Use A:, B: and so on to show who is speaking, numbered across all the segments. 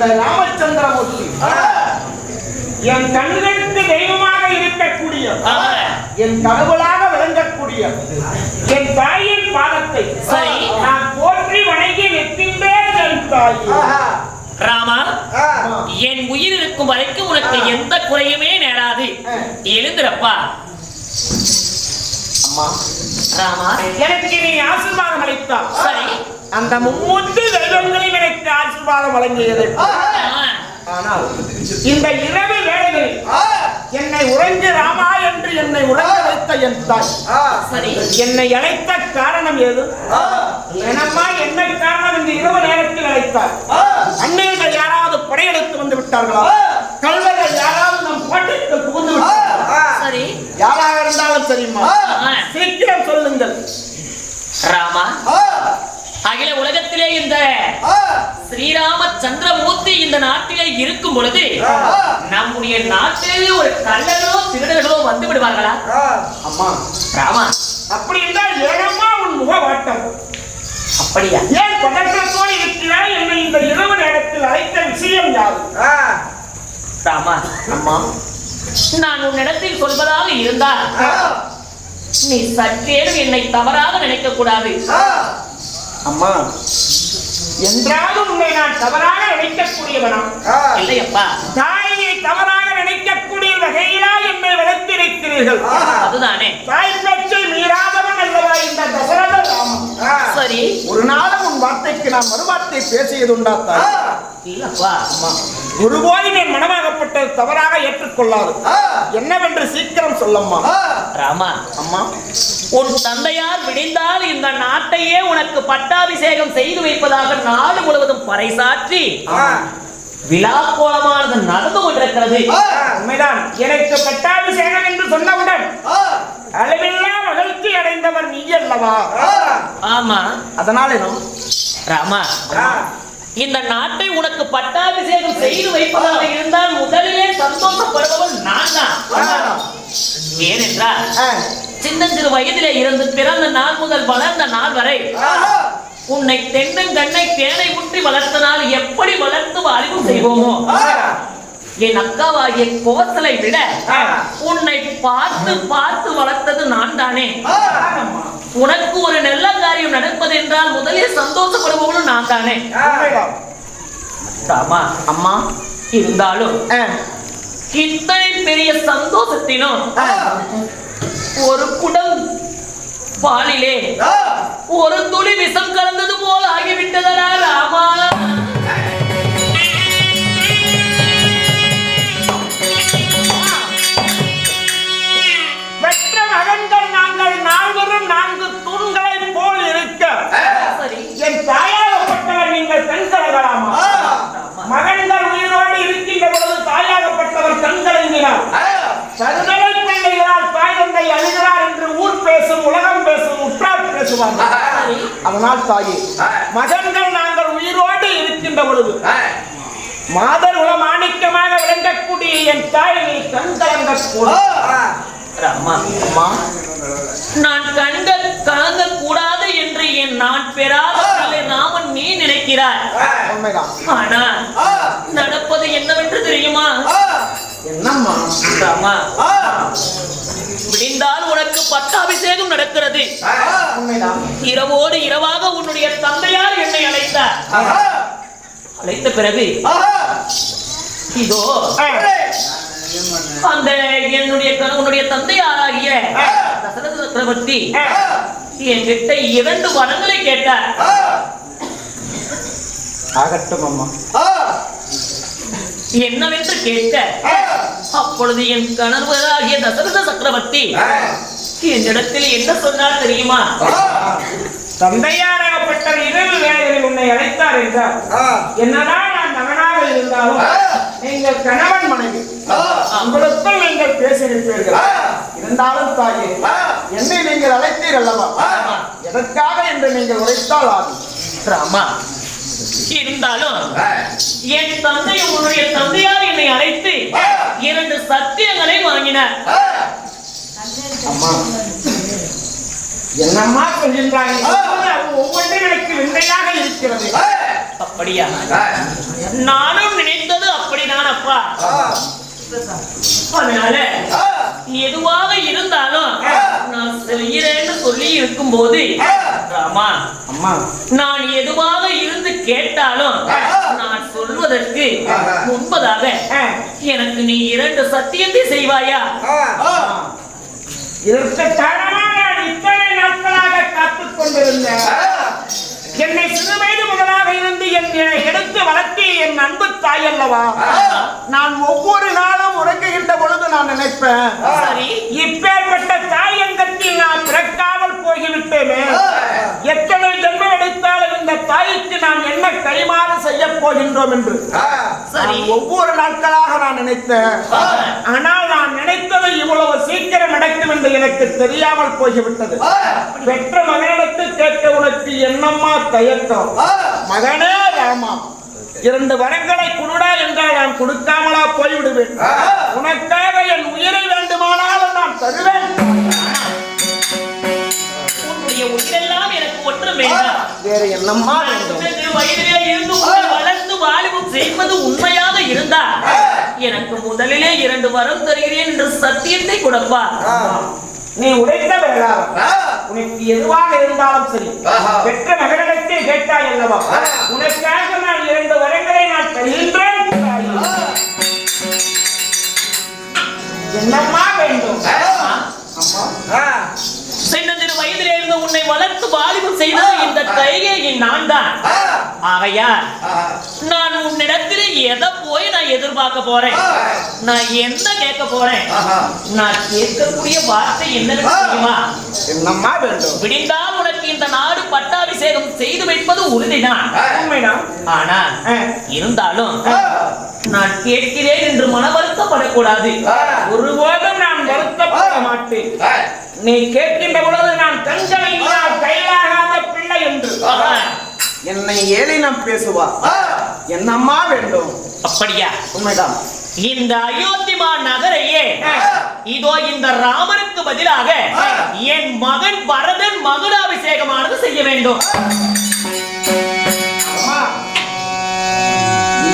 A: அந்த ராமச்சந்திரமூர்த்தி. என் கண்களுக்கு தெய்வமாக இருக்கக்கூடிய. என் கடவுளாக விளங்கக்கூடிய என் தாயின் பாதத்தை
B: சரி.
A: நான் போற்றி வணங்கி நிற்கின்றேன் என் தாய்.
B: ராமா என் உயிர் இருக்கும் வரைக்கும் உனக்கு எந்த குறையுமே நேராது. எழுந்திரப்பா.
A: அம்மா. எனக்கு நீ ஆசீர்வாதம் அளித்தார்.
B: சரி.
A: அந்த மும்மூர்த்தி தெய்வங்களையும் எனக்கு ஆசீர்வாதம் வழங்கியது.
B: ஆ,
A: ஆனால் இந்த இரவு வேளைகளில் என்னை உறங்கு ராமா என்று என்னை உறங்க வைத்த என் தாய். என்னை அழைத்த காரணம் ஏது? எனம்மா என்ன காரணம் இந்த இரவு நேரத்தில் அழைத்தார். அந்நியர்கள் யாராவது படையெடுத்து வந்து விட்டார்களா? கல்வர்கள் யாராவது நம் கோட்டைக்கு
B: சரி.
A: யாராக இருந்தாலும் சரிம்மா.
B: ஆ.
A: சீக்கிரம் சொல்லுங்கள்.
B: ராமா அகில உலகத்திலே இந்த ஸ்ரீராம சந்திரமூர்த்தி இந்த நாட்டிலே இருக்கும் பொழுது நம்முடைய நாட்டிலே ஒரு கள்ளனோ திருடர்களோ வந்து விடுவார்களா?
A: அம்மா.
B: ராமா.
A: அப்படி என்றால் ஏனம்மா உன் முக வாட்டம்
B: அப்படியா?
A: ஏன் பதற்றத்தோடு இருக்கிறாய் என்னை இந்த இரவு நேரத்தில் அழைத்த விஷயம் யாது
B: ராமா.
A: அம்மா.
B: நான் உன்னிடத்தில் சொல்வதாக இருந்தால் நீ சற்றேனும் என்னை தவறாக நினைக்க கூடாது.
A: அம்மா. என்றாலும் உன்னை நான் தவறாக நினைக்கக்கூடியவனா?
B: இல்லையப்பா.
A: தாயை தவறாக நினைக்கக்கூடிய வகையிலா என்னை வளர்த்திருக்கிறீர்கள்.
B: அதுதானே.
A: தாய் பேச்சை மீறாதவன் அல்லவா இந்த தசரத
B: சரி.
A: ஒரு நாளும் உன் வார்த்தைக்கு நான் மறுவார்த்தை பேசியதுண்டா தாய்?
B: இல்லப்பா
A: அம்மா. ஒருபோதும் என் மனமாகப்பட்டது தவறாக ஏற்றுக்கொள்ளாது. என்னவென்று சீக்கிரம் சொல்லம்மா.
B: ராமா
A: அம்மா.
B: உன் தந்தையார் விடிந்தால் இந்த நாட்டையே உனக்கு பட்டாபிஷேகம் செய்து வைப்பதாக நாடு முழுவதும் பறைசாற்றி விழா கோலமானது நடந்து கொண்டிருக்கிறது.
A: உண்மைதான். எனக்கு பட்டாபிஷேகம் என்று சொன்னவுடன் அளவில்லா மகிழ்ச்சி அடைந்தவர் நீ அல்லவா?
B: ஆமா.
A: அதனால என்ன?
B: ராமா இந்த நாட்டை உனக்கு பட்டாபிஷேகம் செய்து வைப்பதாக இருந்தால் முதலிலே சந்தோஷப்படுபவன் நான் தான் ஏனென்றால்
A: ஆ,
B: சின்னஞ்சிறு வயதிலே இருந்து பிறந்த நாள் முதல் வளர்ந்த நாள் வரை உன்னை தென்னங்கண்ணை தேனை முற்றி வளர்த்த நாள் எப்படி வளர்த்து அறிவு செய்வோமோ? என் அக்காவாகிய கோசலை விட உன்னை பார்த்து பார்த்து வளர்த்தது நான் தானே. உனக்கு ஒரு நல்ல காரியம் நடப்பது என்றால் முதலில் சந்தோஷப்படுபவனும் நான் தானே.
A: அம்மா
B: இருந்தாலும் இத்தனை பெரிய சந்தோஷத்திலும்
A: ஆ,
B: ஒரு குடம் பாலிலே ஒரு துளி விஷம்
A: பேசுவார்கள் அதனால் தாயே மகன்கள் நாங்கள் உயிரோடு இருக்கின்ற பொழுது மாதர் உல மாணிக்கமாக விளங்கக்கூடிய என் தாய் நீ கண் கலங்கக்கூடாது
B: ராமா
A: அம்மா
B: நான் கண்கள் கலங்க கூடாது என்று என் நான் பெறாத ராமன் நீ நினைக்கிறாய். ஆனா நடப்பது என்னவென்று தெரியுமா?
A: என்னம்மா?
B: ராமா விடிந்தால் உனக்கு பட்டாபிஷேகம் நடக்கிறது. இரவோடு இரவாக உன்னுடைய தந்தையார் என்னை அழைத்தார். அழைத்த பிறகு இதோ அந்த என்னுடைய உன்னுடைய தந்தையாராகிய தசரத சக்கரவர்த்தி என்கிட்ட இரண்டு வரங்களை கேட்டார்.
A: ஆகட்டும் அம்மா.
B: என்னவென்று கேட்க அப்பொழுது என் கணவராகிய தசரத சக்கரவர்த்தி என்னிடத்தில் என்ன சொன்னார் தெரியுமா?
A: தந்தையாராகப்பட்ட இரவு வேளைகளில் உன்னை அழைத்தார் என்றார். என்னதான் நான் மகனாக இருந்தாலும் நீங்கள் கணவன் மனைவி உங்களுக்குள் நீங்கள் பேசியிருப்பீர்கள். இருந்தாலும் தாயே என்னை நீங்கள் அழைத்தீர் அல்லவா? எதற்காக என்று நீங்கள் உழைத்தால் ஆகும்
B: ராமா இருந்தாலும் என் தந்தை உன்னுடைய தந்தையார் என்னை அழைத்து இரண்டு சத்தியங்களை வாங்கினார்.
A: அம்மா என்னம்மா சொல்கின்றாய்? ஒவ்வொன்றும் எனக்கு விந்தையாக இருக்கிறது.
B: அப்படியா? நானும் நினைத்தது அப்படிதான் அப்பா. அதனால எதுவாக இருந்தாலும் நான் செய்கிறேன்னு சொல்லி இருக்கும்போது ராமா
A: அம்மா.
B: நான் எதுவாக இருந்து கேட்டாலும் சொல்வதற்கு முன்பதாக எனக்கு நீ இரண்டு சத்தியத்தை செய்வாயா?
A: என்னை சிறு வயது முதலாக இருந்து என்னை எடுத்து வளர்த்தி என் அன்பு தாய் அல்லவா நான் ஒவ்வொரு நாளும் உறங்குகின்ற பொழுது நான் நினைப்பேன். நாம் என்ன கைமாறு செய்ய போகின்றோம் என்று? ஒவ்வொரு நாட்களாக நான் நினைத்தேன். ஆனால் நான் நினைத்தது இவ்வளவு சீக்கிரம் நடக்கும் என்று எனக்கு தெரியாமல் போய்விட்டது. பெற்ற மகனிடத்து கேட்க உனக்கு என்னம்மா தயக்கம்? மகனே ராமா இரண்டு வரங்களை குருடா என்றால் நான் கொடுக்காமலா போய்விடுவேன். உனக்காக என் உயிரை வேண்டுமானாலும் நான் தருவேன்.
B: உயிரெல்லாம் எனக்கு ஒன்று வேண்டாம்
A: வேறு என்னம்மா வேண்டும்
B: வயதிலே இருந்து உன்னை வளர்த்து வாலிபம் செய்வது உண்மையாக இருந்தா எனக்கு முதலிலே இரண்டு வரம் தருகிறேன் என்று சத்தியத்தை கொடுப்பா.
A: நீ உடைத்த வேளாளர் உனக்கு எதுவாக இருந்தாலும் சரி. பெற்ற மகனிடத்தை கேட்டாய் அல்லவா? உனக்காக நான் இரண்டு வரங்களை நான் தருகின்றேன். என்னம்மா வேண்டும்? அம்மா.
B: வயதிலே இருந்து உன்னை வளர்த்து வாலிபம் செய்தது இந்த கைகேயின் நான் தான் ஆகையால் நான் உன்னிடத்தில் எதை போய் நான் எதிர்பார்க்க போறேன்? நான் என்ன கேட்க போறேன்? நான் கேட்கக்கூடிய வார்த்தை என்னன்னு தெரியுமா?
A: என்னம்மா வேண்டும்?
B: விடிந்தால் உனக்கு இந்த நாடு பட்டாபிஷேகம் செய்து வைப்பது உறுதிதான். ஆனா இருந்தாலும் நான் கேட்கிறேன் என்று மன வருத்தப்படக்கூடாது
A: ஒருபோதும் நான் வருத்தப்பட மாட்டேன். நீ கேட்கின்ற பொழுது நான் கண்களை கையிலாகாத பிள்ளை என்று. என்னை ஏளினம் பேசுவா? என்னம்மா வேண்டும்?
B: அப்படியா?
A: உண்மைதான்
B: இந்த அயோத்திமா நகரையே இதோ இந்த ராமனுக்கு பதிலாக என் மகன் பரதன் மகுடாபிஷேகமானது செய்ய வேண்டும்.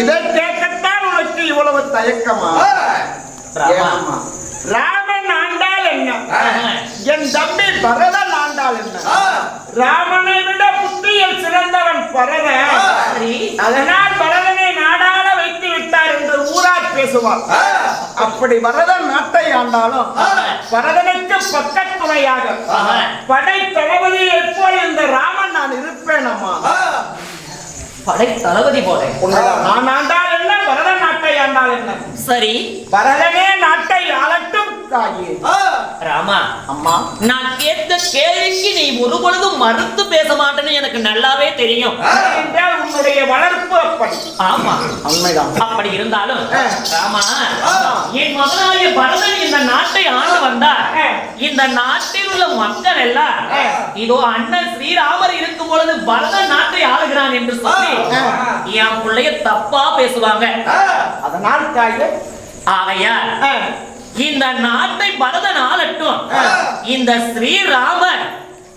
A: இதை கேட்கத்தான் உனக்கு இவ்வளவு தயக்கமா? ராமன் ஆண்டால் என்ன. என் தம்பி பரதன் ஆண்டால் என்ன? ராமனை விட புத்தியில் சிறந்தவன் பரதன் அதனால் பரதனை நாடாள வைத்து விட்டார் என்று ஊரார் பேசுவார். அப்படி பரதன் நாட்டை ஆண்டாலும் பரதனுக்கு பக்கத்துணையாக. படை தளபதி எப்போது இந்த ராமன் நான் இருப்பேன் அம்மா?
B: படை தளபதி போல.
A: நான் ஆண்டால் என்ன? பரதன் நாட்டை ஆண்டால் என்ன?
B: சரி.
A: பரதனே நாட்டை ஆளட்டும். தாயே
B: ராமா
A: அம்மா.
B: நான் கேட்ட கேள்விக்கு நீ ஒரு பொழுதும் மறுத்து பேச மாட்டேன்னு எனக்கு நல்லாவே தெரியும்.
A: என்றால் உன்னுடைய வளர்ப்பு அப்படி.
B: ஆமா.
A: உண்மைதான்.
B: அப்படி இருந்தாலும். ராமா. என் முதலாளிய பரதன் இந்த நாட்டை ஆண்டு வந்தார்.
A: ஆ.
B: இந்த நாட்டில் உள்ள மக்கள் எல்லாம். இதோ அண்ணன் ஸ்ரீராமர் இருக்கும் பொழுது பரதன் நாட்டை ஆளுகிறான் என்று சொல்லி. என் பிள்ளைய தப்பா பேசுவாங்க.
A: அதனால் தாயே.
B: ஆகையால் இந்த நாட்டை பரதன் ஆளட்டும்.
A: ஆ.
B: இந்த ஸ்ரீராமர்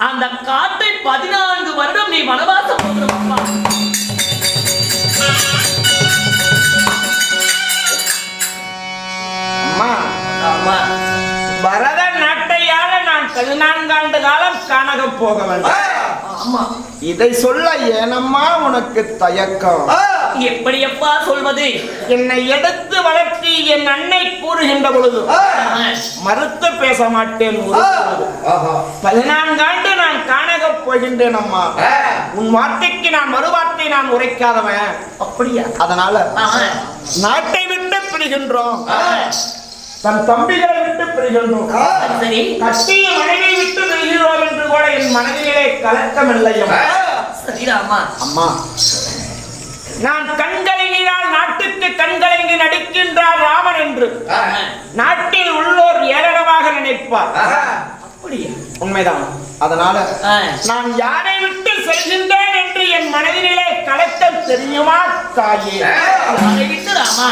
B: அந்த காட்டை பதினான்கு வருடம் நீ வனவாசம் போகிறப்பா
A: அம்மா பரத நாட்டையால நான் பதினான்காண்டு காலம் கானகம் போக வேண்டும் இதை சொல்ல ஏனம்மா உனக்கு தயக்கம்?
B: எப்படியப்பா சொல்வது?
A: என்னை எடுத்து வளர்த்தி என் அன்னை கூறுகின்ற பொழுது மறுத்து பேச மாட்டேன் ஒரு பொழுது. பதினான்காண்டு நான் கானகம் போகின்றேன் அம்மா. உன் வார்த்தைக்கு நான் மறுவார்த்தை நான் உரைக்காதவன்.
B: அப்படியா?
A: அதனால. நாட்டை விட்டு பிரிகின்றோம். தன் தம்பிகளை விட்டு பிரிகின்றோம். கட்டிய மனைவி விட்டு பிரிகிறோம் என்று கூட என் மனதிலே கலக்கமில்லை அம்மா.
B: சரிராமா
A: அம்மா. நான் கண்கலங்கினால் நாட்டுக்கு கண்கலங்கி நடிக்கின்றார் ராமன் என்று. நாட்டில் உள்ளோர் ஏளனமாக நினைப்பார்.
B: அப்படியா?
A: உண்மைதான். அதனால. நான் யாரை விட்டு செல்கின்றேன் என்று என் மனதிலே கலக்கம் தெரியுமா தாயே?
B: யாரை விட்டு ராமா